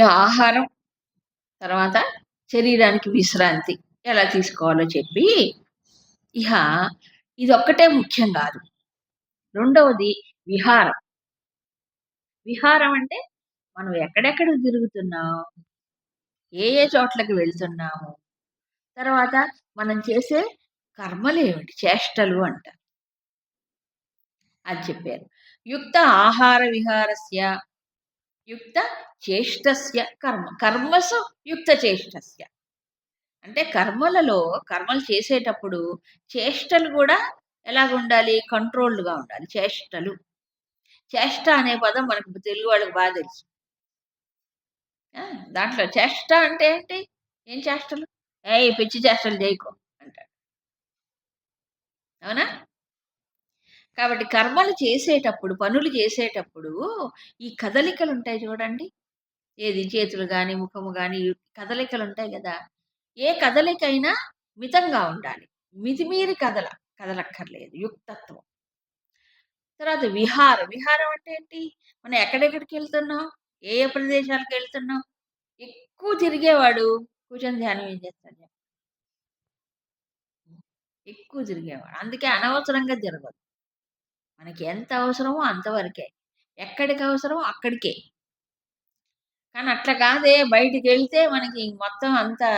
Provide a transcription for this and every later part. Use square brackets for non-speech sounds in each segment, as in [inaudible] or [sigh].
ఆహారం తర్వాత శరీరానికి విశ్రాంతి ఎలా తీసుకోవాలో చెప్పి ఇహ ఇది ఒక్కటే ముఖ్యం కాదు. రెండవది విహారం. విహారం అంటే మనం ఎక్కడెక్కడ తిరుగుతున్నాం ఏ ఏ చోట్లకి వెళ్తున్నాము తర్వాత మనం చేసే కర్మలు ఏమిటి చేష్టలు అంట అది చెప్పారు. యుక్త ఆహార విహారస్య యుక్త చేష్టస్య కర్మ. కర్మసు యుక్త చేష్టస్య. అంటే కర్మలలో కర్మలు చేసేటప్పుడు చేష్టలు కూడా ఎలాగ ఉండాలి కంట్రోల్డ్గా ఉండాలి. చేష్టలు. చేష్ట అనే పదం మనకు తెలుగు వాళ్ళకి బాగా తెలుసు. దాంట్లో చేష్ట అంటే ఏంటి? ఏం చేష్టలు? ఏ పిచ్చి చేష్టలు చేయకో అంటాడు. అవునా? కాబట్టి కర్మలు చేసేటప్పుడు పనులు చేసేటప్పుడు ఈ కదలికలు ఉంటాయి చూడండి. ఏది? చేతులు కానీ ముఖము కానీ కదలికలు ఉంటాయి కదా. ఏ కదలికైనా మితంగా ఉండాలి. మితిమీరి కదల కదలక్కర్లేదు యుక్తత్వం. తర్వాత విహారం. విహారం అంటే ఏంటి? మనం ఎక్కడెక్కడికి వెళ్తున్నాం ఏ ఏ ప్రదేశాలకు వెళ్తున్నాం ఎక్కువ తిరిగేవాడు కూర్చొని ధ్యానం ఏం చేస్తాడు ఎక్కువ తిరిగేవాడు. అందుకే అనవసరంగా జరగదు. మనకి ఎంత అవసరమో అంతవరకే ఎక్కడికి అవసరమో అక్కడికే. కానీ అట్లా కాదే బయటికి వెళ్తే మనకి మొత్తం అంతా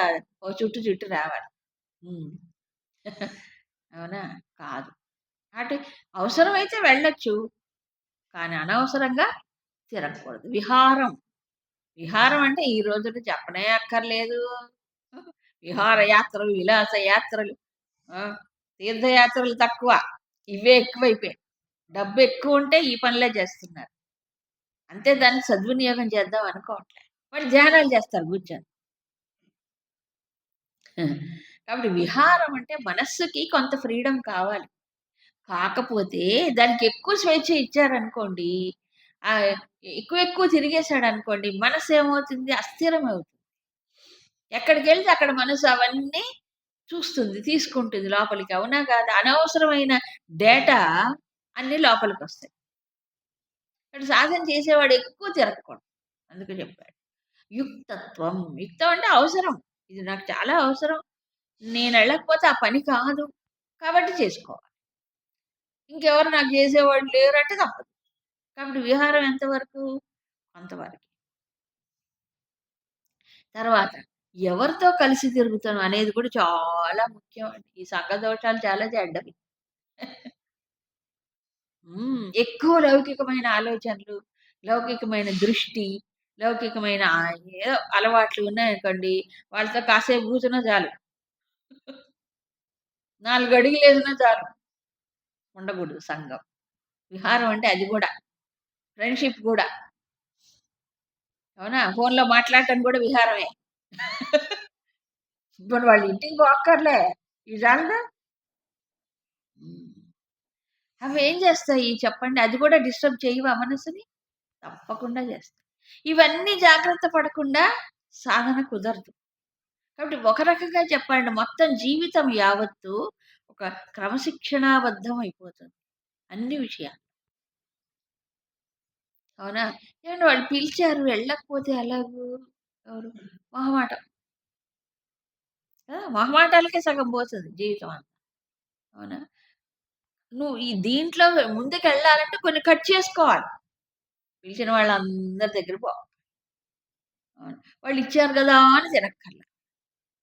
ఓ చుట్టు చుట్టూ రావాలి. అవునా? కాదు. అటు అవసరమైతే వెళ్ళొచ్చు. కానీ అనవసరంగా తిరగకూడదు. విహారం. విహారం అంటే ఈ రోజున చెప్పనే అక్కర్లేదు. విహారయాత్రలు విలాస యాత్రలు తీర్థయాత్రలు తక్కువ. ఇవే ఎక్కువైపోయాయి. డబ్బు ఎక్కువ ఉంటే ఈ పనులే చేస్తున్నారు. అంతే దాన్ని సద్వినియోగం చేద్దాం అనుకోవట్లే. వాళ్ళు ధ్యానాలు చేస్తారు కూర్చొని. కాబట్టి విహారం అంటే మనస్సుకి కొంత ఫ్రీడమ్ కావాలి. కాకపోతే దానికి ఎక్కువ స్వేచ్ఛ ఇచ్చారనుకోండి ఆ ఎక్కువ ఎక్కువ తిరిగేశాడు అనుకోండి మనసు ఏమవుతుంది? అస్థిరం అవుతుంది ఎక్కడికి వెళ్తే అక్కడ మనసు అవన్నీ చూస్తుంది తీసుకుంటుంది లోపలికి. అవునా కాదు? అనవసరమైన డేటా అన్ని లోపలికి వస్తాయి ఇక్కడ సాధన చేసేవాడు ఎక్కువ తిరగకూడదు అందుకు చెప్పాడు. యుక్తత్వం యుక్తం అంటే అవసరం. ఇది నాకు చాలా అవసరం. నేను వెళ్ళకపోతే ఆ పని కాదు. కాబట్టి చేసుకోవాలి. ఇంకెవరు నాకు చేసేవాళ్ళు లేరు అంటే తప్పదు. కాబట్టి విహారం ఎంతవరకు? అంతవరకు తర్వాత ఎవరితో కలిసి తిరుగుతాం అనేది కూడా చాలా ముఖ్యం అండి. ఈ సంఘ దోషాలు చాలా చెడ్డవి. ఎక్కువ లౌకికమైన ఆలోచనలు లౌకికమైన దృష్టి లౌకికమైన ఏదో అలవాట్లు ఉన్నాయనుకోండి వాళ్ళతో కాసేపు కూర్చున్నా చాలు. నాలుగు అడుగులు ఏదైనా చాలు. ఉండకూడదు సంఘం. విహారం అంటే అది కూడా. ఫ్రెండ్షిప్ కూడా. అవునా? ఫోన్లో మాట్లాడటం కూడా విహారమే. [laughs] ఇప్పుడు వాళ్ళ ఇంటికి పోక్కర్లే. ఇది చాలదా? అవి ఏం చేస్తాయి? చెప్పండి. అది కూడా డిస్టర్బ్ చేయవా మనసుని? తప్పకుండా చేస్తాయి. ఇవన్నీ జాగ్రత్త పడకుండా సాధన కుదరదు. కాబట్టి ఒక రకంగా చెప్పండి మొత్తం జీవితం యావత్తు ఒక క్రమశిక్షణాబద్ధం అయిపోతుంది అన్ని విషయాలు. అవునా? ఏమంటే వాళ్ళు పిలిచారు వెళ్ళకపోతే ఎలాగూ? ఎవరు? మొహమాటం. మొహమాటాలకే సగం పోతుంది జీవితం అంతా. అవునా? నువ్వు ఈ దీంట్లో ముందుకు వెళ్ళాలంటే కొన్ని కట్ చేసుకోవాలి. పిలిచిన వాళ్ళందరి దగ్గర పో. వాళ్ళు ఇచ్చారు కదా అని తినక్కర్లా.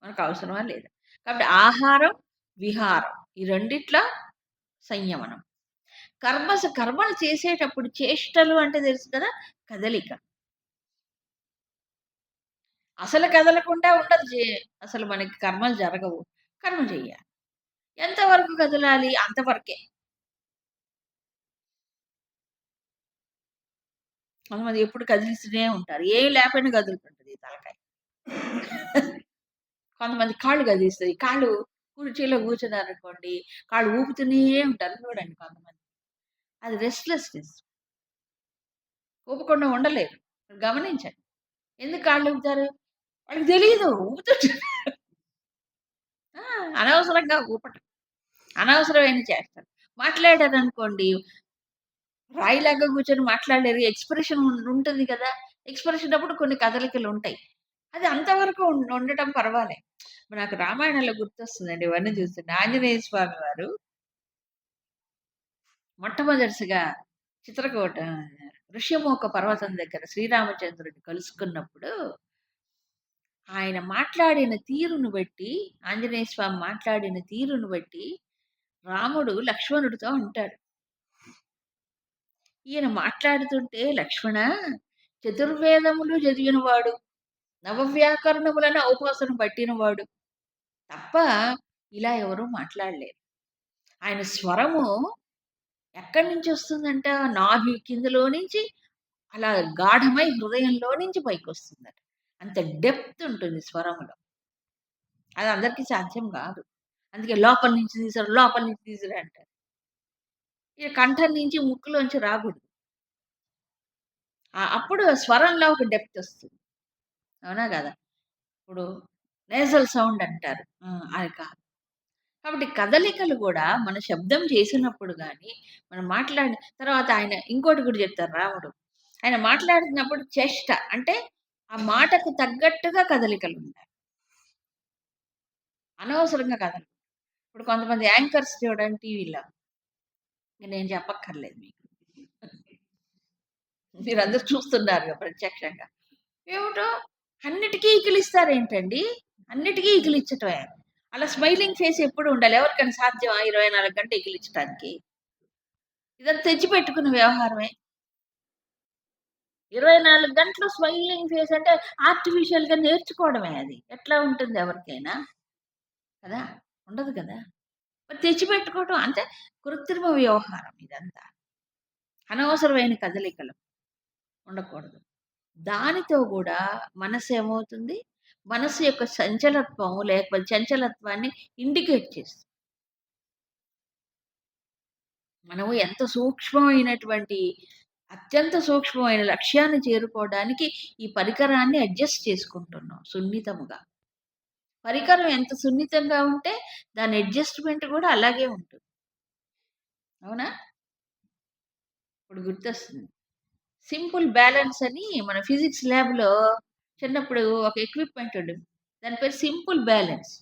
మనకు అవసరమా లేదా? కాబట్టి ఆహారం విహారం ఈ రెండిట్ల సంయమనం. కర్మ కర్మలు చేసేటప్పుడు చేష్టలు అంటే తెలుసు కదా? కదలిక. అసలు కదలకుండా ఉండదు అసలు మనకి కర్మలు జరగవు. కర్మ చెయ్యాలి ఎంతవరకు కదలాలి? అంతవరకే. కొంతమంది ఎప్పుడు కదిలిస్తూనే ఉంటారు. ఏం లేకపోయినా కదులుతుంటుంది తలకాయ. కొంతమంది కాళ్ళు కదిలిస్తుంది కాళ్ళు కుర్చీలో కూర్చున్నారనుకోండి కాళ్ళు ఊపుతూనే ఉంటారు చూడండి కొంతమంది. అది రెస్ట్లెస్నెస్ ఊపకుండా ఉండలేరు. గమనించండి. ఎందుకు కాళ్ళు ఊపుతారు? వాళ్ళకి తెలియదు ఊపుతుంటారు. అనవసరంగా ఊపటం. అనవసరమైన చేస్తారు. మాట్లాడారు అనుకోండి రాయిలాగా కూర్చొని మాట్లాడలేరు ఎక్స్ప్రెషన్ ఉంటుంది కదా ఎక్స్‌ప్రెషన్ అప్పుడు కొన్ని కదలికలు ఉంటాయి అది అంతవరకు ఉండటం పర్వాలే. నాకు రామాయణంలో గుర్తొస్తుందండి ఇవన్నీ చూస్తుంటే. ఆంజనేయ స్వామి వారు మొట్టమొదటిగా చిత్రకోట ఋష్యమోక పర్వతం దగ్గర శ్రీరామచంద్రుడిని కలుసుకున్నప్పుడు ఆయన మాట్లాడిన తీరును బట్టి, ఆంజనేయ స్వామి మాట్లాడిన తీరును బట్టి, రాముడు లక్ష్మణుడితో అంటాడు. ఈయన మాట్లాడుతుంటే లక్ష్మణ చతుర్వేదములు చదివినవాడు. నవవ్యాకరణములను ఔపాసన పట్టినవాడు. తప్ప ఇలా ఎవరూ మాట్లాడలేరు. ఆయన స్వరము ఎక్కడి నుంచి వస్తుందంట? నాభి కిందలో నుంచి అలా గాఢమై హృదయంలో నుంచి పైకి వస్తుందట అంత డెప్త్ ఉంటుంది స్వరములో. అది అందరికీ సాధ్యం కాదు అందుకే లోపల నుంచి తీసారు, లోపల నుంచి తీసారు అంటారు. ఇక కంఠం నుంచి ముక్కులోంచి రాకూడదు. అప్పుడు స్వరంలో ఒక డెప్త్ వస్తుంది అవునా కదా ఇప్పుడు నేజల్ సౌండ్ అంటారు. అది కాదు. కాబట్టి కదలికలు కూడా మన శబ్దం చేసినప్పుడు కానీ మనం మాట్లాడిన తర్వాత ఆయన ఇంకోటి కూడా చెప్తారు రాముడు. ఆయన మాట్లాడుతున్నప్పుడు చేష్ట అంటే ఆ మాటకు తగ్గట్టుగా కదలికలు ఉండాలి అనవసరంగా కదలు ఇప్పుడు కొంతమంది యాంకర్స్ చూడండి టీవీలో. నేను చెప్పక్కర్లేదు మీకు. మీరందరూ చూస్తున్నారు ప్రత్యక్షంగా. ఏమిటో అన్నిటికీ ఈకిలిస్తారేంటండి? అన్నిటికీ ఈకిలిచ్చటమే. అలా స్మైలింగ్ ఫేస్ ఎప్పుడు ఉండాలి. ఎవరికైనా సాధ్యమా 24 గంటలు ఈకిలిచ్చటానికి? ఇదంతా తెచ్చిపెట్టుకున్న వ్యవహారమే. 24 గంటలు స్మైలింగ్ ఫేస్ అంటే ఆర్టిఫిషియల్‌గా నేర్చుకోవడమే అది. ఎట్లా ఉంటుంది ఎవరికైనా? కదా! ఉండదు కదా! మరి తెచ్చిపెట్టుకోవటం అంటే కృత్రిమ వ్యవహారం ఇదంతా. అనవసరమైన కదలికలు ఉండకూడదు. దానితో కూడా మనసు ఏమవుతుంది మనసు యొక్క సంచలత్వం లేకపోతే చంచలత్వాన్ని ఇండికేట్ చేస్తుంది. మనము ఎంత సూక్ష్మమైనటువంటి అత్యంత సూక్ష్మమైన లక్ష్యాన్ని చేరుకోవడానికి ఈ పరికరాన్ని అడ్జస్ట్ చేసుకుంటున్నాం సున్నితముగా. పరికరం ఎంత సున్నితంగా ఉంటే దాని అడ్జస్ట్‌మెంట్ కూడా అలాగే ఉంటుంది. అవునా? ఇప్పుడు గుర్తొస్తుంది. సింపుల్ బ్యాలెన్స్ అని మన ఫిజిక్స్ ల్యాబ్‌లో చిన్నప్పుడు ఒక ఎక్విప్‌మెంట్ ఉండేది. దాని పేరు సింపుల్ బ్యాలెన్స్.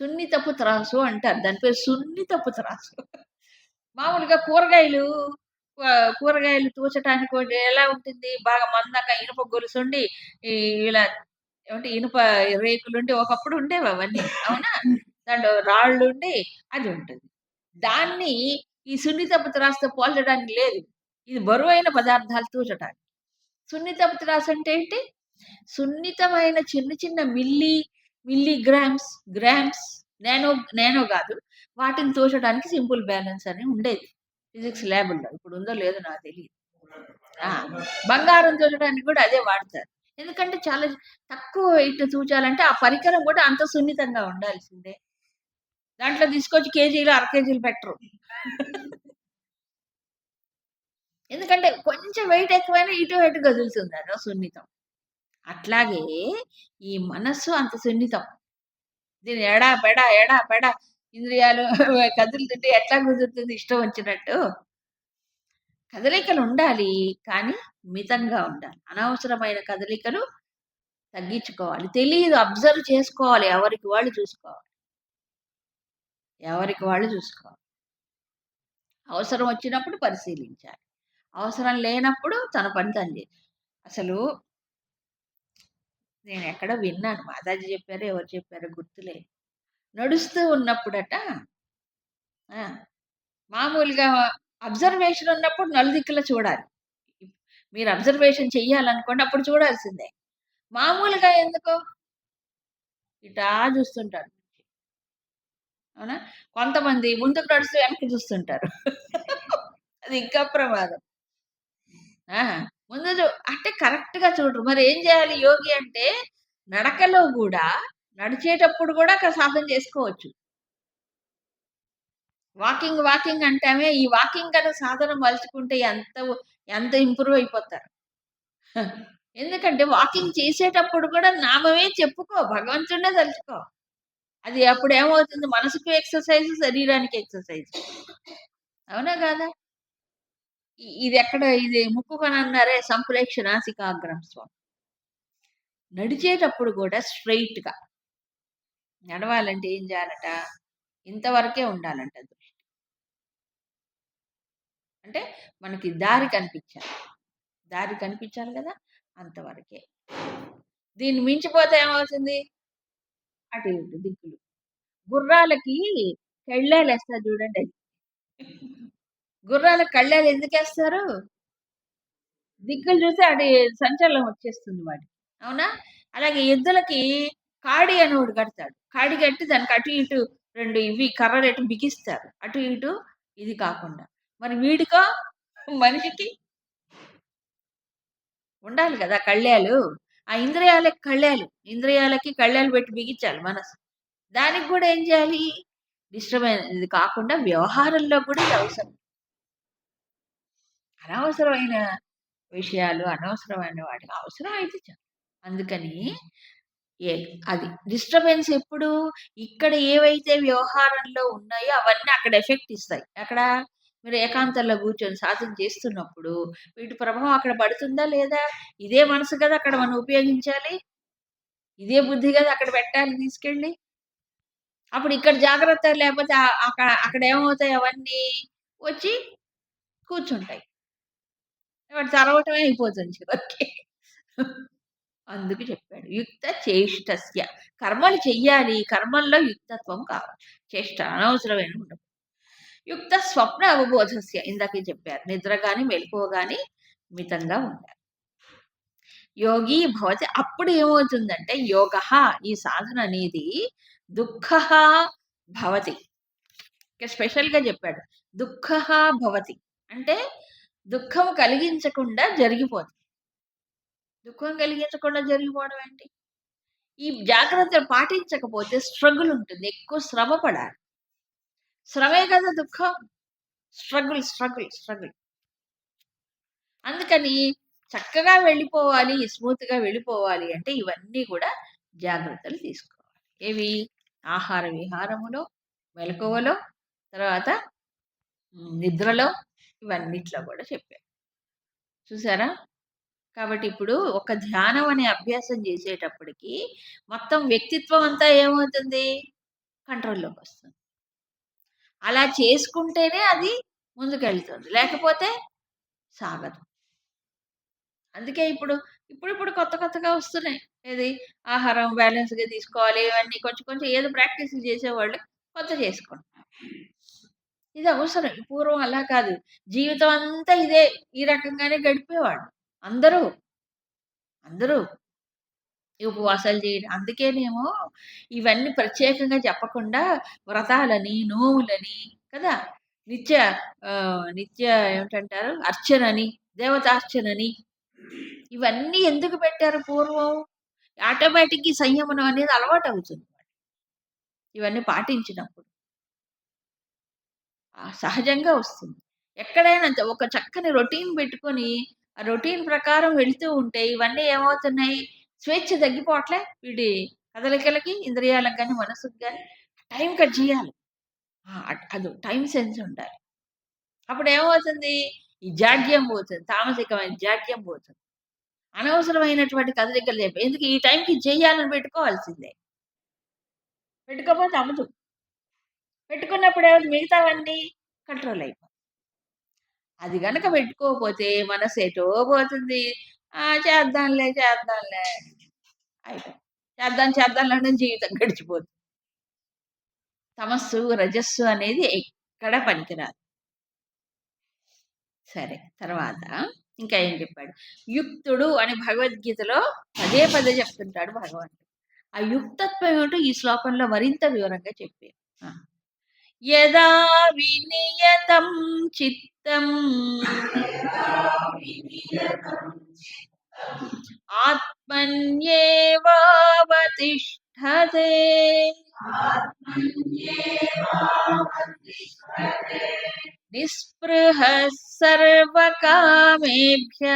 సున్నితపు త్రాసు అంటారు. దాని పేరు సున్నితపు త్రాసు. మామూలుగా కూరగాయలు కూరగాయలు తూచటానికి ఎలా ఉంటుంది? బాగా మందాక ఇనుప గొలుసుండి ఇలా ఏమంటే ఇనుప రేకులుండి ఒకప్పుడు ఉండేవి అవన్నీ. అవునా? దాంట్లో రాళ్ళుండి అది ఉంటుంది. దాన్ని ఈ సున్నితపు త్రాసుతో పోల్చడానికి లేదు. ఇది బరువైన పదార్థాలు తూచటానికి. సున్నితపు త్రాసు అంటే ఏంటి? సున్నితమైన చిన్న చిన్న milli, milligrams, grams, nano nano గాదు. వాటిని తూచడానికి సింపుల్ బ్యాలెన్స్ అని ఉండేది. ఫిజిక్స్ ల్యాబుల్లో. ఇప్పుడు ఉందో లేదో నాకు తెలీదు. ఆ! బంగారం తూచడానికి కూడా అదే వాడతారు. ఎందుకంటే చాలా తక్కువ వెయిట్ తూచాలంటే ఆ పరికరం కూడా అంత సున్నితంగా ఉండాల్సిందే. దాంట్లో తీసుకొచ్చి కేజీలు, అర కేజీలు పెట్టరు. ఎందుకంటే కొంచెం వెయిట్ ఎక్కువైనా ఇటు అటు కదులుతుంది అదో సున్నితం. అట్లాగే ఈ మనస్సు అంత సున్నితం. దీన్ని ఎడా పెడా, ఎడా పెడా ఇంద్రియాలు కదులుతుంటే ఎట్లా కుదురుతుంది ఇష్టం వచ్చినట్టు? కదలికలు ఉండాలి కానీ మితంగా ఉండాలి. అనవసరమైన కదలికలు తగ్గించుకోవాలి. తెలియదు అబ్జర్వ్ చేసుకోవాలి. ఎవరికి వాళ్ళు చూసుకోవాలి. ఎవరికి వాళ్ళు చూసుకోవాలి. అవసరం వచ్చినప్పుడు పరిశీలించాలి. అవసరం లేనప్పుడు తన పని తను చేయాలి అసలు ఎక్కడ విన్నాను. మాతాజీ చెప్పారో, ఎవరు చెప్పారో గుర్తులే నడుస్తూ ఉన్నప్పుడట మామూలుగా అబ్జర్వేషన్ ఉన్నప్పుడు నలుదిక్కుల చూడాలి. మీరు అబ్జర్వేషన్ చెయ్యాలనుకోండి అప్పుడు చూడాల్సిందే. మామూలుగా ఎందుకు? ఇటా చూస్తుంటారు. అవునా? కొంతమంది ముందుకు నడుస్తూ వెనక్కి చూస్తుంటారు. అది ఇంకా ప్రమాదం. ముందు చు అంటే కరెక్ట్‌గా చూడరు. మరి ఏం చేయాలి యోగి అంటే నడకలో కూడా నడిచేటప్పుడు కూడా అక్కడ సాధన చేసుకోవచ్చు. వాకింగ్, వాకింగ్ అంటామే ఈ వాకింగ్ అనే సాధన మలుచుకుంటే ఎంత ఎంత ఇంప్రూవ్ అయిపోతారు. [laughs] ఎందుకంటే వాకింగ్ చేసేటప్పుడు కూడా నామమే చెప్పుకో. భగవంతుడే తలుచుకో. అది అప్పుడు ఏమవుతుంది మనసుకు ఎక్సర్‌సైజ్, శరీరానికి ఎక్సర్‌సైజ్. అవునా కాదా? ఇది ఎక్కడ ఇది ముక్కుకొని అన్నారే సంప్రేక్ష నాసికాగ్రం స్వామి నడిచేటప్పుడు కూడా స్ట్రైట్గా నడవాలంటే ఏం చేయాలట ఇంతవరకే ఉండాలంట దృష్టి అంటే మనకి దారి కనిపించాలి. దారి కనిపించాలి కదా! అంతవరకే దీన్ని మించిపోతే ఏమవుతుంది? అటు ఇటు దిక్కులు. గుర్రాలకి కళ్ళాలు వేస్తారు చూడండి. అది గుర్రాలకు కళ్ళాలు ఎందుకు వేస్తారు? దిక్కులు చూస్తే అటు సంచలనం వచ్చేస్తుంది వాడి అవునా? అలాగే ఎద్దులకి కాడి అని ఒకటి కడతాడు. కాడి కట్టి దానికి అటు ఇటు రెండు ఇవి కర్రలు ఎటు బిగిస్తారు. అటు ఇటు ఇది కాకుండా. మరి వీడికో మనిషికి ఉండాలి కదా కళ్యాలు. ఆ ఇంద్రియాలకి కళ్యాలు ఇంద్రియాలకి కళ్యాలు పెట్టి బిగించాలి మనసు. దానికి కూడా ఏం చేయాలి? డిస్టర్బెన్స్ ఇది కాకుండా వ్యవహారంలో కూడా ఇది అవసరం. అనవసరమైన విషయాలు అనవసరమైన వాటికి అవసరం అయితే చాలు. అందుకని ఏ అది డిస్టర్బెన్స్ ఎప్పుడు? ఇక్కడ ఏవైతే వ్యవహారంలో ఉన్నాయో అవన్నీ అక్కడ ఎఫెక్ట్ ఇస్తాయి. అక్కడ మీరు ఏకాంతంలో కూర్చొని సాధన చేస్తున్నప్పుడు వీటి ప్రభావం అక్కడ పడుతుందా లేదా? ఇదే మనసు కదా అక్కడ మనం ఉపయోగించాలి. ఇదే బుద్ధి కదా అక్కడ పెట్టాలి తీసుకెళ్ళి. అప్పుడు ఇక్కడ జాగ్రత్త లేకపోతే అక్కడ అక్కడ ఏమవుతాయి అవన్నీ వచ్చి కూర్చుంటాయి. వాటి చదవటమే అయిపోతుంది చివరికి. అందుకు చెప్పాడు. యుక్త చేష్టస్య. కర్మలు చెయ్యాలి. కర్మల్లో యుక్తత్వం కావాలి. చేష్ట అనవసరమైన ఉండదు యుక్త స్వప్న అవబోధస్య ఇందాకే చెప్పారు. నిద్ర కానీ మెలకువ కానీ మితంగా ఉండాలి యోగి భవతి అప్పుడు ఏమవుతుందంటే యోగ ఈ సాధన అనేది దుఃఖ భవతి. స్పెషల్గా చెప్పాడు. దుఃఖ భవతి. అంటే దుఃఖం కలిగించకుండా జరిగిపోతుంది దుఃఖం కలిగించకుండా జరిగిపోవడం ఏంటి? ఈ జాగ్రత్తలు పాటించకపోతే స్ట్రగుల్ ఉంటుంది. ఎక్కువ శ్రమ పడాలి. శ్రమే కదా దుఃఖం? Struggle struggle struggle. అందుకని చక్కగా వెళ్ళిపోవాలి స్మూత్గా వెళ్ళిపోవాలి అంటే ఇవన్నీ కూడా జాగ్రత్తలు తీసుకోవాలి. ఏవి? ఆహార విహారములో మెలకువలో తర్వాత నిద్రలో ఇవన్నిట్లో కూడా చెప్పారు చూసారా? కాబట్టి ఇప్పుడు ఒక ధ్యానం అనే అభ్యాసం చేసేటప్పటికి మొత్తం వ్యక్తిత్వం అంతా ఏమవుతుంది? కంట్రోల్లోకి వస్తుంది. అలా చేసుకుంటేనే అది ముందుకెళ్తుంది. లేకపోతే సాగదు. అందుకే ఇప్పుడు ఇప్పుడు ఇప్పుడు కొత్త కొత్తగా వస్తున్నాయి. ఏది? ఆహారం బ్యాలెన్స్గా తీసుకోవాలి ఇవన్నీ కొంచెం కొంచెం ఏదో ప్రాక్టీస్ చేసేవాళ్ళు కొత్త చేసుకుంటారు. ఇది అవసరం. పూర్వం అలా కాదు. జీవితం అంతా ఇదే ఈ రకంగానే గడిపేవాడు అందరూ. అందరూ ఉపవాసాలు చేయడం. అందుకేనేమో ఇవన్నీ ప్రత్యేకంగా చెప్పకుండా వ్రతాలని నోములని కదా? నిత్య నిత్య ఏమిటంటారు? అర్చనని దేవతార్చనని ఇవన్నీ ఎందుకు పెట్టారు పూర్వం? ఆటోమేటిక్ ఈ సంయమనం అనేది అలవాటు అవుతుంది ఇవన్నీ పాటించినప్పుడు. సహజంగా వస్తుంది. ఎక్కడైనా ఒక చక్కని రొటీన్ పెట్టుకొని ఆ రొటీన్ ప్రకారం వెళుతూ ఉంటే ఇవన్నీ ఏమవుతున్నాయి? స్వేచ్ఛ తగ్గిపోవట్లే. వీడి కదలికలకి ఇంద్రియాలకు కానీ మనసుకు కానీ టైం కట్ చేయాలి. అట్- అది టైం సెన్స్ ఉండాలి. అప్పుడు ఏమవుతుంది ఈ జాడ్యం పోతుంది. తామసికమైన జాడ్యం పోతుంది. అనవసరమైనటువంటి కదలికలు చెప్పి ఎందుకు ఈ టైంకి చేయాలని పెట్టుకోవాల్సిందే. పెట్టుకోకపోతే అవ్వదు. పెట్టుకున్నప్పుడు ఏమవుతుంది? మిగతావన్నీ కంట్రోల్ అయిపోతుంది అది కనుక పెట్టుకోకపోతే మనసు ఎటో పోతుంది? చేద్దాంలే చేద్దాంలే. అయిపోయి చేద్దాం చేద్దాంలే జీవితం గడిచిపోతుంది తమస్సు రజస్సు అనేది ఎక్కడ పనికిరాదు. సరే తర్వాత ఇంకా ఏం చెప్పాడు? యుక్తుడు అని భగవద్గీతలో పదే పదే చెప్తుంటాడు భగవంతుడు. ఆ యుక్తత్వం ఏమిటో ఈ శ్లోకంలో మరింత వివరంగా చెప్పారు ఆ. యదా వినియతం చిత్తం ఆత్మన్యేవావతిష్ఠతే నిస్పృహ సర్వకామేభ్య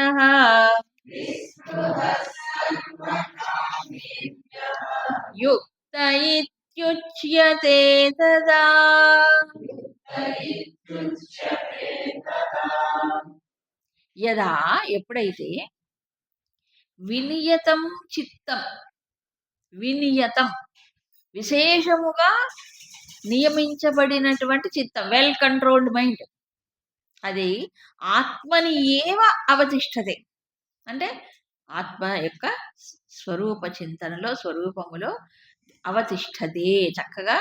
యుక్త తదా యదా ఎప్పుడైతే వినియతం చిత్తం వినియతం విశేషముగా నియమించబడినటువంటి చిత్తం వెల్ కంట్రోల్డ్ మైండ్ అది ఆత్మని ఏవ అవతిష్టతే అంటే ఆత్మ యొక్క స్వరూప చింతనలో స్వరూపములో అవతిష్టదే చక్కగా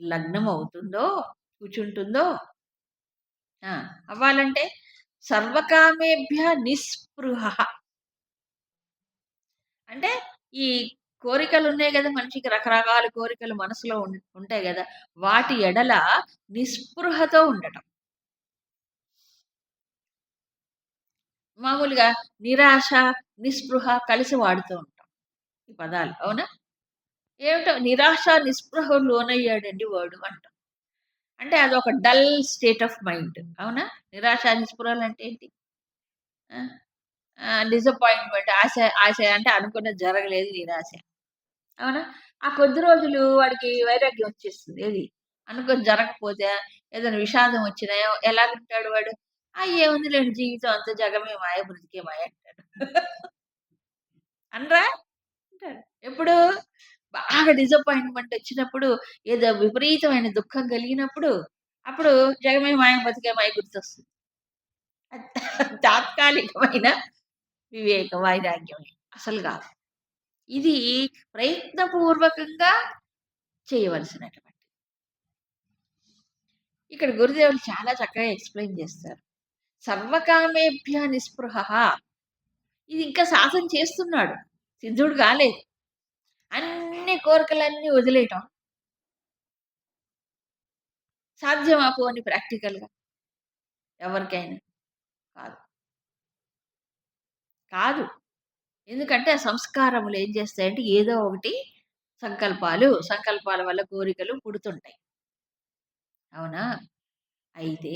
లగ్నం అవుతుందో కూర్చుంటుందో ఆ, అవ్వాలంటే సర్వకామేభ్య నిస్పృహ. అంటే ఈ కోరికలు ఉన్నాయి కదా మనిషికి రకరకాల కోరికలు మనసులో ఉం- ఉంటాయి కదా. వాటి ఎడల నిస్పృహతో ఉండటం. మామూలుగా నిరాశ నిస్పృహ కలిసి వాడుతూ ఉంటాం. ఈ పదాలు అవునా? ఏమిటో? నిరాశ నిస్పృహ లోనయ్యాడండి వాడు అంట. అంటే అది ఒక డల్ స్టేట్ ఆఫ్ మైండ్. అవునా? నిరాశ నిస్పృహలు అంటే ఏంటి? డిసప్పాయింట్మెంట్ ఆశ ఆశ అంటే అనుకున్న జరగలేదు నిరాశ. అవునా? ఆ కొద్ది రోజులు వాడికి వైరాగ్యం వచ్చేస్తుంది ఏది అనుకుని జరగకపోతే ఏదైనా విషాదం వచ్చినా ఎలా ఉంటాడు వాడు? ఆ ఏముంది లేని జీవితం అంత జగమే మాయ బ్రతికే మాయ అంటాడు. అనరా? అంటాడు. ఎప్పుడు? బాగా డిసప్పాయింట్మెంట్ వచ్చినప్పుడు ఏదో విపరీతమైన దుఃఖం కలిగినప్పుడు అప్పుడు జగమే మాయ బతికే మాయ గుర్తొస్తుంది. తాత్కాలికమైన వివేక వైరాగ్యమే అసలు కాదు. ఇది ప్రయత్నపూర్వకంగా చేయవలసినటువంటి. ఇక్కడ గురుదేవులు చాలా చక్కగా ఎక్స్ప్లెయిన్ చేస్తారు. సర్వకామేభ్య నిస్పృహ. ఇది ఇంకా సాధన చేస్తున్నాడు. సిద్ధుడు కాలేదు. అన్ని కోరికలన్నీ వదిలేయటం. సాధ్యమా పోని ప్రాక్టికల్గా? ఎవరికైనా. కాదు. కాదు. ఎందుకంటే ఆ సంస్కారములు ఏం చేస్తాయంటే ఏదో ఒకటి సంకల్పాలు సంకల్పాల వల్ల కోరికలు పుడుతుంటాయి. అవునా? అయితే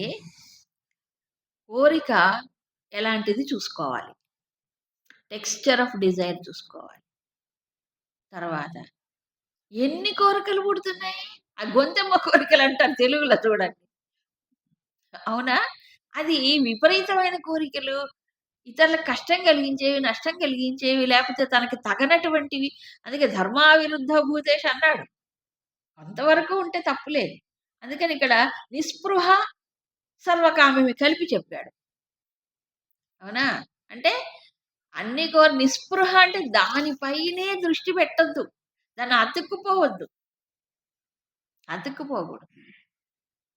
కోరిక ఎలాంటిది చూసుకోవాలి? టెక్స్చర్ ఆఫ్ డిజైర్ చూసుకోవాలి. తర్వాత. ఎన్ని కోరికలు పుడుతున్నాయి? ఆ గొంతెమ్మ కోరికలు అంటారు తెలుగులో చూడండి. అవునా? అది విపరీతమైన కోరికలు. ఇతరులకు కష్టం కలిగించేవి నష్టం కలిగించేవి లేకపోతే తనకి తగనటువంటివి. అందుకే ధర్మావిరుద్ధ భూతేష్ అన్నాడు. కొంతవరకు ఉంటే తప్పులేదు. అందుకని ఇక్కడ నిస్పృహ సర్వకామ్యమి కలిపి చెప్పాడు. అవునా? అంటే అన్ని కోరి నిస్పృహ అంటే దానిపైనే దృష్టి పెట్టద్దు. దాన్ని అతుక్కుపోవద్దు. అతుక్కుపోకూడదు.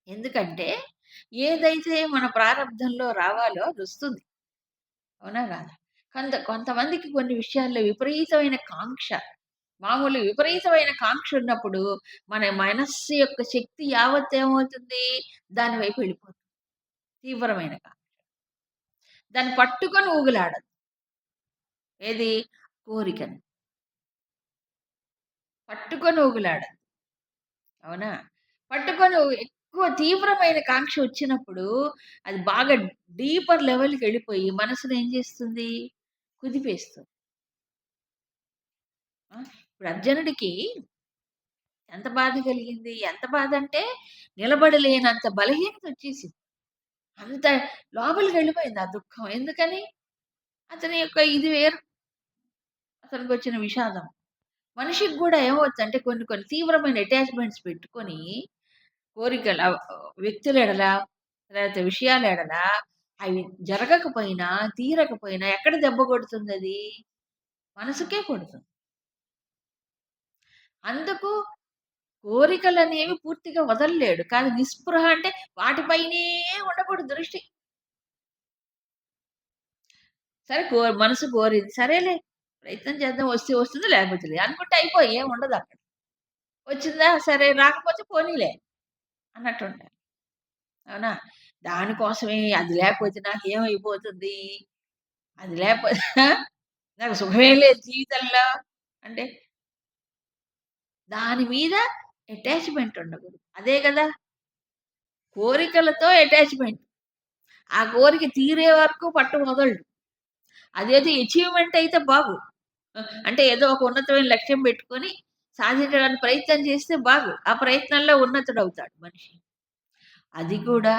ఎందుకంటే ఏదైతే మన ప్రారంధంలో రావాలో అది వస్తుంది. అవునా కాదా? కొంత కొంతమందికి కొన్ని విషయాల్లో విపరీతమైన కాంక్ష. మామూలు విపరీతమైన కాంక్ష ఉన్నప్పుడు మన మనస్సు యొక్క శక్తి యావత్ ఏమవుతుంది? దాని వైపు వెళ్ళిపోతుంది. తీవ్రమైన కాంక్ష. దాన్ని పట్టుకొని ఊగులాడదు ఏది? కోరికను. పట్టుకొని ఊగులాడదు అవునా? పట్టుకొని ఎక్కువ తీవ్రమైన కాంక్ష వచ్చినప్పుడు అది బాగా డీపర్ లెవెల్కి వెళ్ళిపోయి మనసును ఏం చేస్తుంది? కుదిపేస్తుంది. ఇప్పుడు అర్జునుడికి ఎంత బాధ కలిగింది? ఎంత బాధ అంటే నిలబడలేనంత బలహీనత వచ్చేసింది. అంత లోపలికి వెళ్ళిపోయింది ఆ దుఃఖం. ఎందుకని? అతని యొక్క ఇది వేరు. అతనికి వచ్చిన విషాదం. మనిషికి కూడా ఏమవచ్చు అంటే కొన్ని కొన్ని తీవ్రమైన అటాచ్మెంట్స్ పెట్టుకొని కోరికలు వ్యక్తులు వ్యక్తుల ఎడల లేకపోతే విషయాల ఎడల అవి జరగకపోయినా తీరకపోయినా ఎక్కడ దెబ్బ కొడుతుంది అది మనసుకే కొడుతుంది. అందుకు కోరికలు అనేవి పూర్తిగా వదలలేడు. కానీ నిస్పృహ అంటే వాటిపైనే ఉండకూడదు దృష్టి. సరే కో మనసు కోరింది. సరేలే. ప్రయత్నం చేద్దాం. వస్తే వస్తుంది లేకపోతే లేదు. అనుకుంటే అయిపోయి ఏం ఉండదు అక్కడ. వచ్చిందా? సరే రాకపోతే పోనీలే అన్నట్టు ఉంటారు అవునా? దానికోసమే అది లేకపోతే నాకు ఏమైపోతుంది అది లేకపోతే [laughs] నాకు సుఖమే లేదు జీవితంలో. అంటే దాని మీద అటాచ్మెంట్ ఉండకూడదు. అదే కదా? కోరికలతో అటాచ్మెంట్. ఆ కోరిక తీరే వరకు పట్టు మొదలు అదేదో అచీవ్మెంట్ అయితే బాగు. అంటే ఏదో ఒక ఉన్నతమైన లక్ష్యం పెట్టుకొని సాధించడానికి ప్రయత్నం చేస్తే బాగు. ఆ ప్రయత్నంలో ఉన్నతుడు అవుతాడు మనిషి. అది కూడా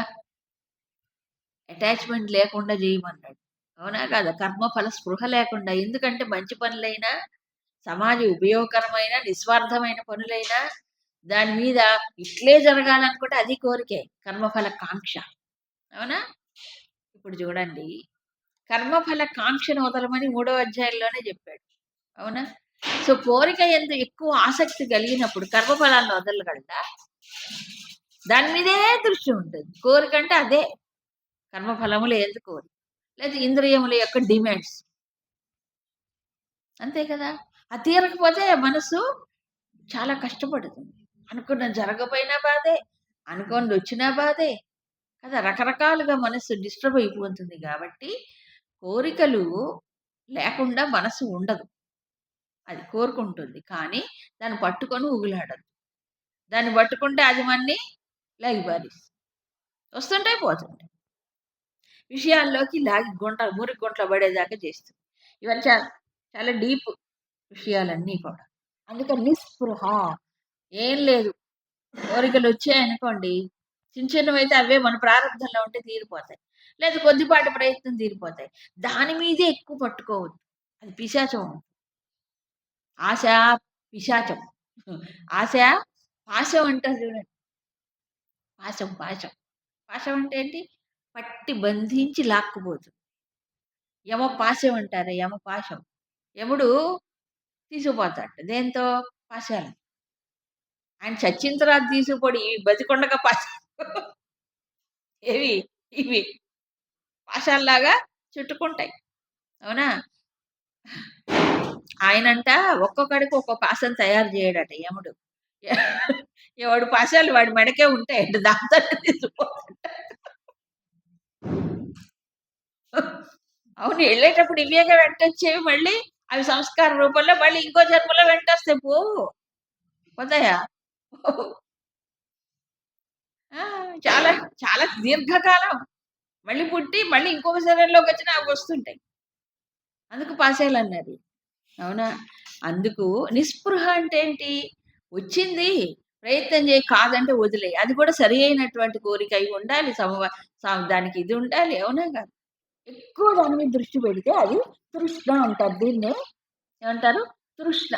అటాచ్మెంట్ లేకుండా చేయమన్నాడు. అవునా కాదా? కర్మఫల స్పృహ లేకుండా. ఎందుకంటే మంచి పనులైనా సమాజ ఉపయోగకరమైన నిస్వార్థమైన పనులైనా దాని మీద ఇట్లే జరగాలనుకుంటే అది కోరికే. కర్మఫల కాంక్ష. అవునా? ఇప్పుడు చూడండి. కర్మఫల కాంక్షను వదలమని మూడో అధ్యాయంలోనే చెప్పాడు. అవునా? సో కోరిక ఎంత ఎక్కువ ఆసక్తి కలిగినప్పుడు కర్మఫలాన్ని వదలగలదా దాని మీదే దృష్టి ఉంటుంది. కోరిక అంటే అదే. కర్మఫలములు ఏంది కోరిక. లేదా ఇంద్రియముల యొక్క డిమాండ్స్. అంతే కదా? అది తీరకపోతే మనసు చాలా కష్టపడుతుంది. అనుకున్న జరగపోయినా బాధే. అనుకోని వచ్చినా బాధే. కదా? రకరకాలుగా మనసు డిస్టర్బ్ అయిపోతుంది కాబట్టి కోరికలు లేకుండా మనసు ఉండదు. అది కోరుకుంటుంది. కానీ దాన్ని పట్టుకొని ఊగులాడదు దాన్ని పట్టుకుంటే అది మన్ని లాగిపారిస్తుంది వస్తుంటాయి పోతుంటాయి. విషయాల్లోకి లాగి గుంట మురికి గుంటలో పడేదాకా చేస్తుంది. ఇవన్నీ చాలా చాలా డీప్ విషయాలన్నీ కూడా. అందుకని నిస్పృహ. ఏం లేదు. కోరికలు వచ్చాయనుకోండి చిన్న చిన్నవైతే అవే మన ప్రారంభంలో ఉంటే తీరిపోతాయి. లేదా కొద్దిపాటి ప్రయత్నం తీరిపోతాయి. దాని మీదే ఎక్కువ పట్టుకోవద్దు. అది పిశాచం ఆశ పిశాచం. ఆశ పాశం అంటారు చూడండి. పాశం పాశం. పాశం అంటే ఏంటి? పట్టి బంధించి లాక్కుపోతుంది యమ పాశం అంటారు యమ పాశం. యముడు తీసుకుపోతాడు. దేంతో? పాశాలు ఆయన చచ్చిన తర్వాత తీసుకుపోడు. ఇవి బతికొండగా పాశ. ఏవి? ఇవి. పాశాల్లాగా చుట్టుకుంటాయి. అవునా? ఆయనంట ఒక్కొక్కడికి ఒక్కో పాసను తయారు చేయడట యముడు. ఎవడు పాశాలు వాడి మెడకే ఉంటాయండి దాంతో తీసుకుపోతాడు అవును వెళ్ళేటప్పుడు ఇవేగా వెంటొచ్చేవి మళ్ళీ అవి సంస్కార రూపంలో మళ్ళీ ఇంకో జన్మలో వెంటొస్తే పో పోతాయా? ఆ, చాలా చాలా దీర్ఘకాలం. మళ్ళీ పుట్టి మళ్ళీ ఇంకొక శరీరంలోకి వచ్చిన అవి వస్తుంటాయి. అందుకు పాసేలు అన్నది అవునా? అందుకు నిస్పృహ అంటే ఏంటి వచ్చింది ప్రయత్నం చేయి కాదంటే వదిలే అది కూడా సరి అయినటువంటి కోరిక అయి ఉండాలి. సమవ సమ- దానికి ఇది ఉండాలి. అవునా కాదు? ఎక్కువ దాని మీద దృష్టి పెడితే అది తృష్ణ అంటారు. దీన్నే ఏమంటారు? తృష్ణ.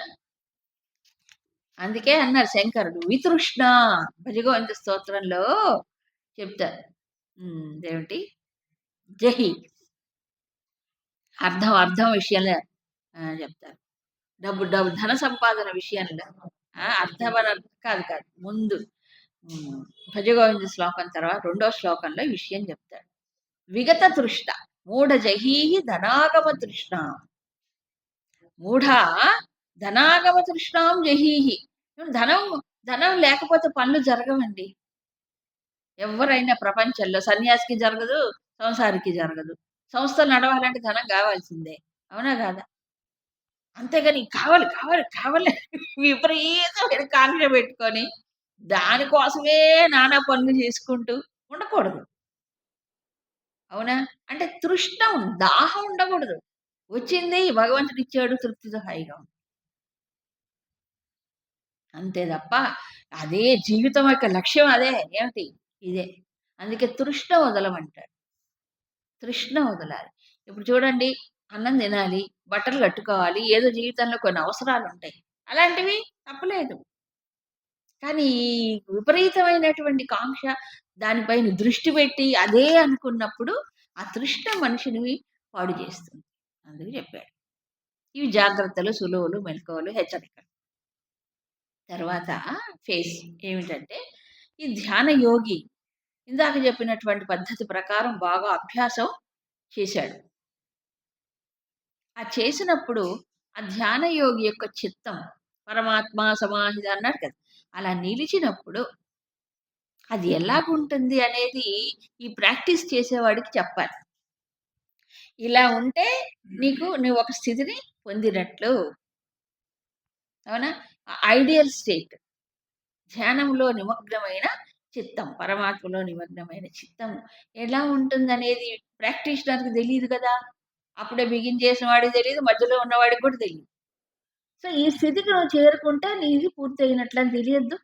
అందుకే అన్నారు శంకరుడు వితృష్ణ. భజగోవింద స్తోత్రంలో చెప్తారు. ఏమిటి జహి. అర్థం అర్థం విషయంలో చెప్తారు. డబ్బు డబ్బు ధన సంపాదన విషయంలో ఆ, అర్థమన కాదు కాదు. ముందు భజగోవింద శ్లోకం తర్వాత రెండో శ్లోకంలో ఈ విషయం చెప్తాడు విగత తృష్ణ మూఢ జహీహి ధనాగమ తృష్ణ. మూఢ ధనాగమ తృష్ణాం జహీహి ధనం ధనం లేకపోతే పనులు జరగవండి. ఎవరైనా ప్రపంచంలో సన్యాసికి జరగదు సంసారికి జరగదు. సంస్థలు నడవాలంటే ధనం కావాల్సిందే. అవునా కాదా? అంతేగాని కావాలి కావాలి కావాలి. [laughs] విపరీతమైన కాంక్ష పెట్టుకొని దానికోసమే నానా పనులు చేసుకుంటూ ఉండకూడదు. అవునా? అంటే తృష్ణ దాహం ఉండకూడదు. వచ్చింది భగవంతుడు ఇచ్చాడు తృప్తితో హాయిగా ఉంది. అంతే తప్ప అదే జీవితం యొక్క లక్ష్యం అదే ఏమిటి? ఇదే. అందుకే తృష్ణ వదలమంటాడు తృష్ణ వదలాలి. ఇప్పుడు చూడండి అన్నం తినాలి బట్టలు కట్టుకోవాలి ఏదో జీవితంలో కొన్ని అవసరాలు ఉంటాయి అలాంటివి తప్పలేదు. కానీ ఈ విపరీతమైనటువంటి కాంక్ష దానిపైన దృష్టి పెట్టి అదే అనుకున్నప్పుడు ఆ తృష్ణ మనిషిని పాడు చేస్తుంది. అందుకు చెప్పాడు. ఇవి జాగ్రత్తలు సులువులు మెలకువలు హెచ్చరికలు. తర్వాత ఫేస్ ఏమిటంటే ఈ ధ్యాన యోగి ఇందాక చెప్పినటువంటి పద్ధతి ప్రకారం బాగా అభ్యాసం చేశాడు. ఆ చేసినప్పుడు ఆ ధ్యాన యోగి యొక్క చిత్తం పరమాత్మ సమాహిత అన్నాడు కదా అలా నిలిచినప్పుడు అది ఎలాగుంటుంది అనేది ఈ ప్రాక్టీస్ చేసేవాడికి చెప్పాలి. ఇలా ఉంటే నీకు నువ్వు ఒక స్థితిని పొందినట్లు. అవునా? Ideal state. ధ్యానంలో నిమగ్నమైన చిత్తం పరమాత్మలో నిమగ్నమైన చిత్తం ఎలా ఉంటుందనేది ప్రాక్టీషనర్కి తెలియదు కదా అప్పుడే బిగిన్ చేసిన వాడికి తెలియదు మధ్యలో ఉన్నవాడికి కూడా తెలియదు సో ఈ స్థితికి నువ్వు చేరుకుంటే నీది పూర్తి అయినట్లు అని తెలియద్దు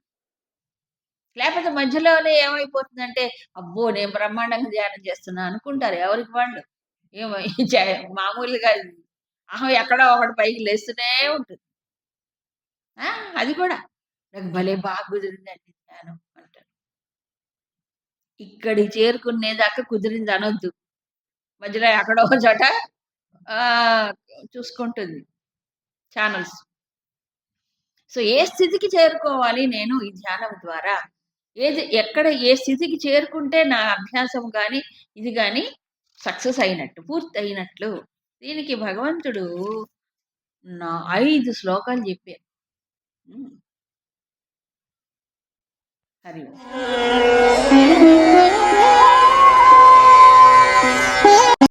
లేకపోతే మధ్యలోనే ఏమైపోతుందంటే అబ్బో నేను బ్రహ్మాండంగా ధ్యానం చేస్తున్నా అనుకుంటారు ఎవరికి వాళ్ళు ఏమో మామూలుగా అహం ఎక్కడో ఒకటి పైకి లేస్తూనే ఉంటుంది. ఆ! అది కూడా. నాకు భలే బాగా కుదిరిందండి ధ్యానం ఇక్కడికి చేరుకునేదాకా కుదిరింది అనొద్దు. మధ్యలో అక్కడ ఒక చోట చూసుకుంటుంది. ఛానల్స్ సో, ఏ స్థితికి చేరుకోవాలి నేను ఈ ధ్యానం ద్వారా? ఏది ఎక్కడ ఏ స్థితికి చేరుకుంటే నా అభ్యాసం కానీ ఇది కానీ సక్సెస్ అయినట్టు, పూర్తయినట్లు. దీనికి భగవంతుడు నా ఐదు శ్లోకాలు చెప్పారు. हरिओम